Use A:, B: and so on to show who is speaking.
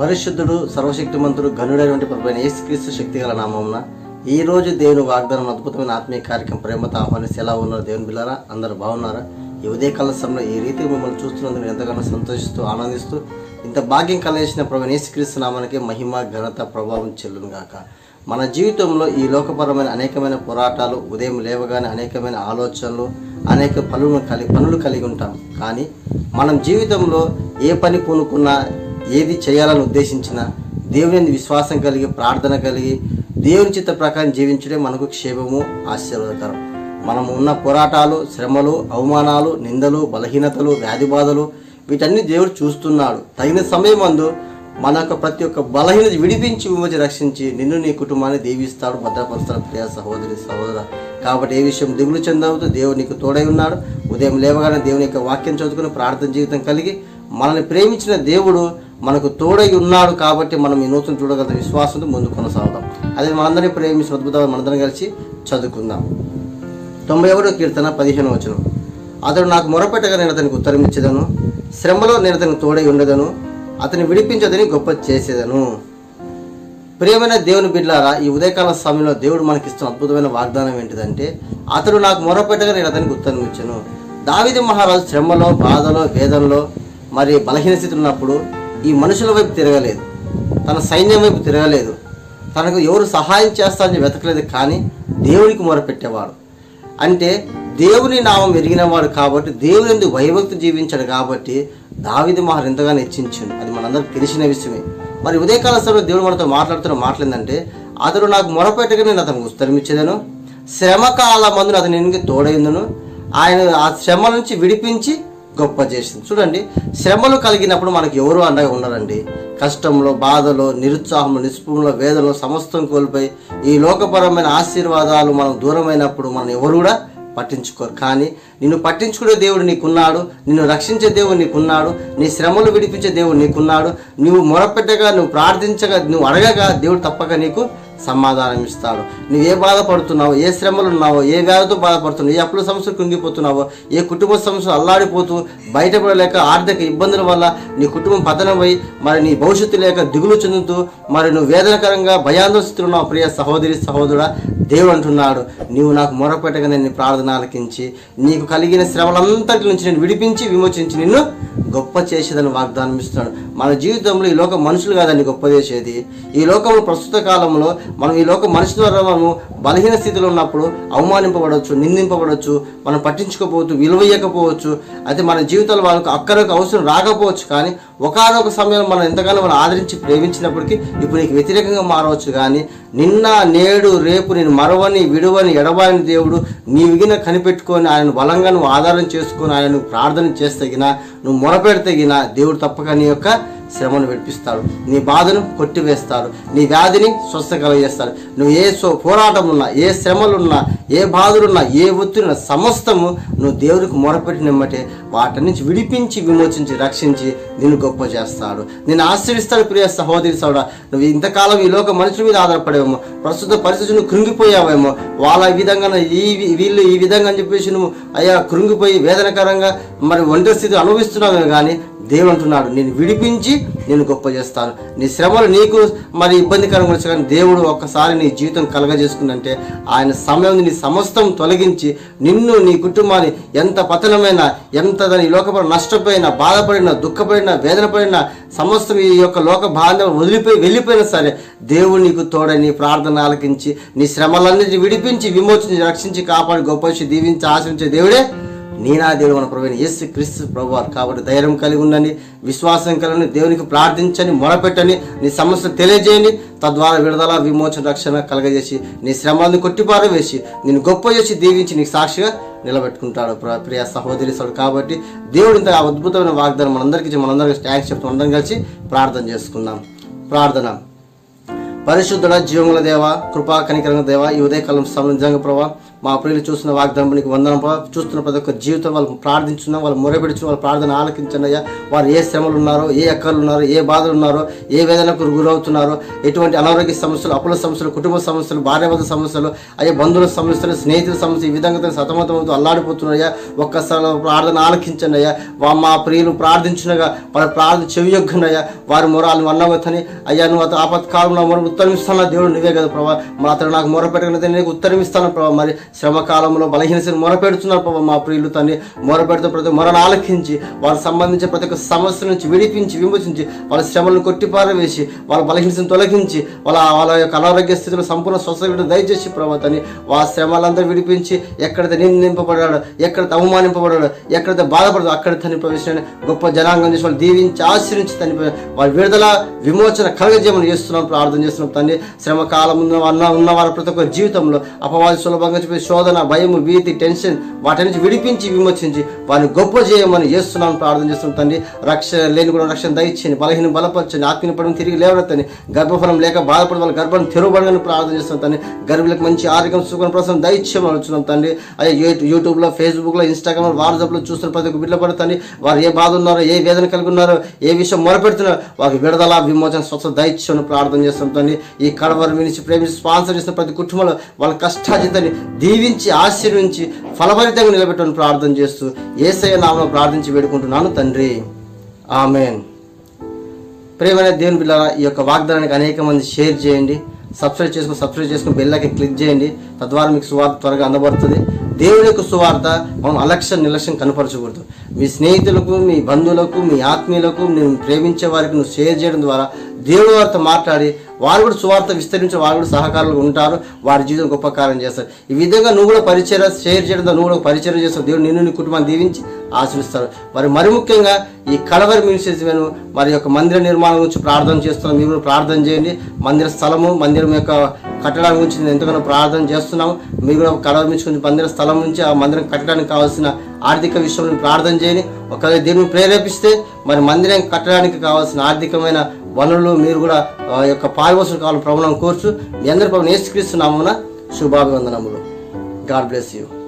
A: పరిశుద్ధుడు సర్వశక్తిమంతుడు గనుడైనటువంటి ప్రభుత్వ యేసుక్రీస్తు శక్తిగల నామమున ఈ రోజు దేవుని వాగ్దానం అద్భుతమైన ఆత్మీయ కార్యక్రమం ప్రేమతో ఆహ్వానిస్తే ఎలా ఉన్నారు దేవుని బిల్లారా అందరు బాగున్నారా? ఈ ఉదయకాల సమయంలో ఈ రీతిగా మిమ్మల్ని చూస్తున్నందుకు ఎంతగానో సంతోషిస్తూ ఆనందిస్తూ ఇంత భాగ్యం కలిసిన ప్రభు యేసుక్రీస్తు నామానికి మహిమ ఘనత ప్రభావం చెల్లును గాక. మన జీవితంలో ఈ లోకపరమైన అనేకమైన పోరాటాలు ఉదయం లేవగానే అనేకమైన ఆలోచనలు అనేక పనులను కలిగి పనులు కలిగి ఉంటాం. కానీ మనం జీవితంలో ఏ పని పూనుకున్నా ఏది చేయాలని ఉద్దేశించినా దేవుని విశ్వాసం కలిగి ప్రార్థన కలిగి దేవుని చిత్త ప్రకారం జీవించడే మనకు క్షేమము ఆశీర్వాదకరం. మనం ఉన్న పోరాటాలు శ్రమలు అవమానాలు నిందలు బలహీనతలు వ్యాధి బాధలు వీటన్ని దేవుడు చూస్తున్నాడు. తగిన సమయం అందు మన యొక్క ప్రతి ఒక్క బలహీనత విడిపించి విమోచి రక్షించి నిన్ను నీ కుటుంబాన్ని దీవిస్తాడు భద్రపరుస్తాడు ప్రియ సహోదరి సహోదర. కాబట్టి ఏ విషయం దిగులు చెందవద్దు దేవుడు నీకు తోడై ఉన్నాడు. ఉదయం లేవగానే దేవుని యొక్క వాక్యం చదువుకుని ప్రార్థన జీవితం కలిగి మనల్ని ప్రేమించిన దేవుడు మనకు తోడై ఉన్నాడు కాబట్టి మనం ఈ నూతన చూడగల విశ్వాసంతో ముందు కొనసాగుదాం. అదే మనందరినీ ప్రేమించిన అద్భుతాలు మనందరం కలిసి చదువుకుందాం. తొంభై ఒకటో కీర్తన పదిహేను వచనం. అతడు నాకు మొరపెట్టగా నేను అతనికి ఉత్తరం ఇచ్చేదను శ్రమలో నేను అతనికి తోడై ఉండదను అతని విడిపించదని గొప్ప చేసేదను. ప్రియమైన దేవుని బిడ్లారా ఈ ఉదయకాల సమయంలో దేవుడు మనకిస్తున్న అద్భుతమైన వాగ్దానం ఏంటిదంటే అతడు నాకు మొరపెట్టగా నేను అతనికి ఉత్తరం ఇచ్చాను. దావిది మహారాజు శ్రమలో బాధలో వేదనలో మరి బలహీన స్థితిలో ఉన్నప్పుడు ఈ మనుషుల వైపు తిరగలేదు. తన సైన్యం వైపు తిరగలేదు. తనకు ఎవరు సహాయం చేస్తారని వెతకలేదు కానీ దేవునికి మొరపెట్టేవాడు. అంటే దేవుని నామం ఎరిగినవాడు కాబట్టి దేవుని ఎందుకు భయభక్తి జీవించాడు కాబట్టి దావిది మహారు ఎంతగానో హెచ్చించాడు అది మనందరికి తెలిసిన విషయమే. మరి ఉదయకాల సమయంలో దేవుడు మనతో మాట్లాడుతున్న మాట్లాడిందంటే అతడు నాకు మొరపెట్టగా నేను అతను ఉత్తరమిచ్చేదను శ్రమ కాల మందును అతను ఎన్నికి తోడైందును. ఆయన ఆ శ్రమ నుంచి విడిపించి గొప్ప చేసింది. చూడండి శ్రమలు కలిగినప్పుడు మనకి ఎవరు అండగా ఉండరండి. కష్టంలో బాధలో నిరుత్సాహంలో నిస్పృహంలో వేదనలో సమస్తం కోల్పోయి ఈ లోకపరమైన ఆశీర్వాదాలు మనం దూరమైనప్పుడు మనం ఎవరు కూడా పట్టించుకోరు. కానీ నిన్ను పట్టించుకునే దేవుడు నీకున్నాడు నిన్ను రక్షించే దేవుడు నీకున్నాడు నీ శ్రమలు విడిపించే దేవుడు నీకున్నాడు నువ్వు మొరపెట్టగా నువ్వు ప్రార్థించగా నువ్వు అడగగా దేవుడు తప్పక నీకు సమాధానం ఇస్తాడు. నువ్వు ఏ బాధపడుతున్నావో ఏ శ్రమలు ఉన్నావో ఏ వ్యాధితో బాధపడుతున్నావు ఏ అప్పుల సమస్యలు కుంగిపోతున్నావో ఏ కుటుంబ సమస్యలు అల్లాడిపోతూ బయటపడలేక ఆర్థిక ఇబ్బందుల వల్ల నీ కుటుంబం పతనమై మరి నీ భవిష్యత్తు లేక దిగులు చెందుతూ మరి నువ్వు వేదనకరంగా భయాందోళన స్థితిలో ఉన్నావు. ప్రియ సహోదరి సహోదరుడా దేవుడు అంటున్నాడు నీవు నాకు మొరపెట్టగా నేను ప్రార్థన ఆలకించి నీకు కలిగిన శ్రమలంతటి నుంచి నేను విడిపించి విమోచించి నిన్ను గొప్ప చేసేదని వాగ్దానం ఇస్తున్నాడు. మన జీవితంలో ఈ లోక మనుషులు కాదని గొప్ప చేసేది. ఈ లోకంలో ప్రస్తుత కాలంలో మనం ఈ లోక మనిషి ద్వారా మనము బలహీన స్థితిలో ఉన్నప్పుడు అవమానింపబడవచ్చు నిందింపబడవచ్చు మనం పట్టించుకోపోవచ్చు విలువయ్యకపోవచ్చు. అయితే మన జీవితాలు వాళ్ళకు అక్కడికి అవసరం రాకపోవచ్చు కానీ ఒకనొక సమయంలో మనం ఎంతగానో మనం ఆదరించి ప్రేమించినప్పటికీ ఇప్పుడు నీకు వ్యతిరేకంగా మారవచ్చు కానీ నిన్న నేడు రేపు నేను మరవని విడువని ఎడవాని దేవుడు నీ విగిన కనిపెట్టుకొని ఆయన బలంగా నువ్వు ఆధారం చేసుకొని ఆయన ప్రార్థన చేస్తగిన నువ్వు మొరపెడతగిన దేవుడు తప్పక నీ యొక్క శ్రమను విడిపిస్తాడు నీ బాధను కొట్టివేస్తాడు నీ వ్యాధిని స్వస్థ కలగజేస్తాడు నువ్వు ఏ సో పోరాటం ఉన్నా ఏ శ్రమలున్నా ఏ బాధలున్నా ఏ ఒత్తిడినా సమస్తము నువ్వు దేవుడికి మొరపెట్టినమ్మటే. వాటి నుంచి విడిపించి విమోచించి రక్షించి నిన్ను గొప్ప చేస్తాడు. నేను ఆశ్రయిస్తాడు ప్రియ సహోదరి సోడా నువ్వు ఇంతకాలం ఈ లోక మనుషుల మీద ఆధారపడేవేమో. ప్రస్తుత పరిస్థితి నువ్వు కృంగిపోయావేమో. వాళ్ళ ఈ విధంగా ఈ వీళ్ళు ఈ విధంగా అని చెప్పేసి నువ్వు అయ్యా కృంగిపోయి వేదనకరంగా మరి ఒంటరి స్థితి అనుభవిస్తున్నావే కానీ దేవుడు అంటున్నాడు నేను విడిపించి నేను గొప్ప చేస్తాను. నీ శ్రమలు నీకు మరి ఇబ్బందికరంగా వచ్చి కానీ దేవుడు ఒక్కసారి నీ జీవితం కలగజేసుకుందంటే ఆయన సమయం నీ సమస్తం తొలగించి నిన్ను నీ కుటుంబాన్ని ఎంత పతనమైన ఎంత దాని లోకపడ నష్టపోయినా బాధపడినా దుఃఖపడినా వేదనపడినా సమస్తం ఈ యొక్క లోక బాధ వదిలిపోయి వెళ్ళిపోయినా సరే దేవుడు నీకు తోడని ప్రార్థన ఆలకించి నీ శ్రమలన్నిటి విడిపించి విమోచించి రక్షించి కాపాడి గొప్ప దీవించి ఆశించే దేవుడే నీనా దేవుడు మన ప్రభుని యేసు క్రీస్తు ప్రభు వారు కాబట్టి ధైర్యం కలిగి ఉండండి విశ్వాసం కలిగి దేవునికి ప్రార్థించని మొరపెట్టని నీ సమస్య తెలియజేయండి. తద్వారా విడుదల విమోచన రక్షణ కలగజేసి నీ శ్రమాలను కొట్టిపారవేసి నేను గొప్ప చేసి దీవించి నీకు సాక్షిగా నిలబెట్టుకుంటాడు ప్ర- ప్రియ సహోదరి సోడు కాబట్టి దేవుడు ఇంత అద్భుతమైన వాగ్దానం మనందరికీ మనందరికీ థ్యాంక్స్ చెప్తూ అందరం కలిసి ప్రార్థన చేసుకుందాం. ప్రార్థన. పరిశుద్ధుడ జీవముల దేవ కృపా కనికరంగ దేవ ఈ ఉదయకాలం సమయం ప్రభావ ప్రభా మా ప్రియులు చూస్తున్న వాగ్దానానికి వందనం చూస్తున్న ప్రతి ఒక్క జీవితం వాళ్ళు ప్రార్థించున్నాం వాళ్ళు మొరపెడుచున్న వాళ్ళ ప్రార్థన ఆలకించండి అయ్యా వారు ఏ శ్రమలు ఉన్నారో ఏ అక్కర్లు ఉన్నారో ఏ బాధలు ఉన్నారో ఏ వేదనకు గురవుతున్నారో ఎటువంటి అనారోగ్య సమస్యలు అప్పుల సమస్యలు కుటుంబ సమస్యలు భార్యాభర్త సమస్యలు అయ్యే బంధువుల సమస్యలు స్నేహితుల సమస్యలు ఈ విధంగా సతమతం సతమతమవుతూ అల్లాడిపోతున్నారు ఒక్కసారి ప్రార్థన ఆలకించండి అయ్యా మా ప్రియులు ప్రార్థించినగా వాళ్ళ ప్రార్థన చెవియొగ్గనయ్యా వారి మొరాలను అన్నవతని అయ్యా నువ్వు అతను ఆపత్కాలంలో మొర ఉత్తరమిస్తాను దేవుడు నువ్వే కదా ప్రభావ మరి అతను నాకు మొరపెట్టగలిగితే నీకు ఉత్తరమిస్తాను ప్రభావ మరి శ్రమ కాలంలో బలహీనతను మొరపెడుతున్నారు ప్రభావ మా ప్రియులు తండ్రి. మొరపెడుతూ ప్రతి మొరను ఆలకించి వాళ్ళకి సంబంధించిన ప్రతి ఒక్క సమస్య నుంచి విడిపించి విమోచించి వాళ్ళ శ్రమలను కొట్టిపారవేసి వాళ్ళ బలహీనతను తొలగించి వాళ్ళ వాళ్ళ యొక్క అనారోగ్య స్థితిలో సంపూర్ణ స్వస్థత దయచేసి ప్రభావ తని వాళ్ళ శ్రమలందరూ విడిపించి ఎక్కడైతే నిందింపబడాడు ఎక్కడైతే అవమానింపబడాడు ఎక్కడైతే బాధపడదు అక్కడ తని ప్రవేశాన్ని గొప్ప జనాంగం చేసి వాళ్ళు దీవించి ఆశ్రయించి తని వారి విడుదల విమోచన కలగజేమని చేస్తున్నాం ప్రార్థన చేస్తున్నాం తండ్రి. శ్రమ కాలం ఉన్న ఉన్న ఉన్న వాళ్ళ ప్రతి ఒక్క జీవితంలో అపవాది సులభంగా చెప్పే శోధన భయము భీతి టెన్షన్ వాటి నుంచి విడిపించి విమోచించి వారిని గొప్ప చేయమని చేస్తున్నాం ప్రార్థన చేస్తున్నాం తండ్రి. రక్షణ లేని కూడా రక్షణ దయచేయండి బలహీన బలపరచండి ఆత్మీయ పడడం తిరిగి లేవనెత్తని గర్భఫలం లేక బాధపడి వాళ్ళ గర్భం తెరవబడని ప్రార్థన చేస్తున్నాం తండ్రి. గర్భులకు మంచి ఆరోగ్యం సుఖం ప్రసం దయచేయమని అడుగుతున్నాం తండ్రి. అయ్యే యూట్యూబ్లో ఫేస్బుక్లో ఇన్స్టాగ్రామ్ వాట్సాప్లో చూస్తున్న ప్రతి ఒక్క బిడ్డ పడుతుంది వారు ఏ బాధ ఉన్నారో ఏ వేదన కలిగి ఉన్నారో ఏ విషయం మొరపెడుతున్నారో వారికి విడుదల విమోచన స్వచ్ఛ దయచేయమని ప్రార్థన చేస్తున్నాం తండ్రి. ఈ కడవరి మినిచి ప్రేమించి స్పాన్సర్ చేసిన ప్రతి కుటుంబంలో వాళ్ళ కష్టాజితాన్ని దీవించి ఆశీర్వించి ఫలభరితంగా నిలబెట్టని ప్రార్థన చేస్తూ ఏసయ్య నామను ప్రార్థించి వేడుకుంటున్నాను తండ్రి. ఆమెన్. ప్రేమైన దేవుని పిల్లల ఈ యొక్క వాగ్దానానికి అనేక మంది షేర్ చేయండి. సబ్స్క్రైబ్ చేసుకుని సబ్స్క్రైబ్ చేసుకుని బెల్లకి క్లిక్ చేయండి. తద్వారా మీకు సువార్త త్వరగా అందబడుతుంది. దేవుని యొక్క సువార్త మనం అలక్ష్యం నిర్లక్ష్యం కనపరచకూడదు. మీ స్నేహితులకు మీ బంధువులకు మీ ఆత్మీయులకు నేను ప్రేమించే వారికి నువ్వు షేర్ చేయడం ద్వారా దేవుని వారితో మాట్లాడి వారు కూడా సువార్త విస్తరించి వారు కూడా సహకారులు ఉంటారు. వారి జీవితం గొప్ప కార్యం చేస్తారు. ఈ విధంగా నువ్వు కూడా పరిచయం షేర్ చేయడం ద్వారా నువ్వు కూడా పరిచయం చేస్తావు. దేవుడు నిన్ను నీ కుటుంబాన్ని దీవించి ఆశిస్తారు మరి మరి ముఖ్యంగా ఈ కలవరి మినిస్ట్రీస్ మేము మరి యొక్క మందిర నిర్మాణం గురించి ప్రార్థన చేస్తున్నాం. మీరు కూడా ప్రార్థన చేయండి. మందిర స్థలము మందిరం యొక్క కట్టడం గురించి నేను ఎంతగానో ప్రార్థన చేస్తున్నాము. మీరు కూడా కలవరి మించుకుని మందిర స్థలం నుంచి ఆ మందిరం కట్టడానికి కావాల్సిన ఆర్థిక విషయంలో ప్రార్థన చేయండి. ఒకవేళ దీన్ని ప్రేరేపిస్తే మరి మందిరం కట్టడానికి కావాల్సిన ఆర్థికమైన వనరులు మీరు కూడా యొక్క పారిపోషణ కావాలని ప్రభుత్వం కోర్చు మీ అందరి ప్రభుత్వం నేర్చుక్రీస్తున్నామున శుభాభివందనములు. God bless you.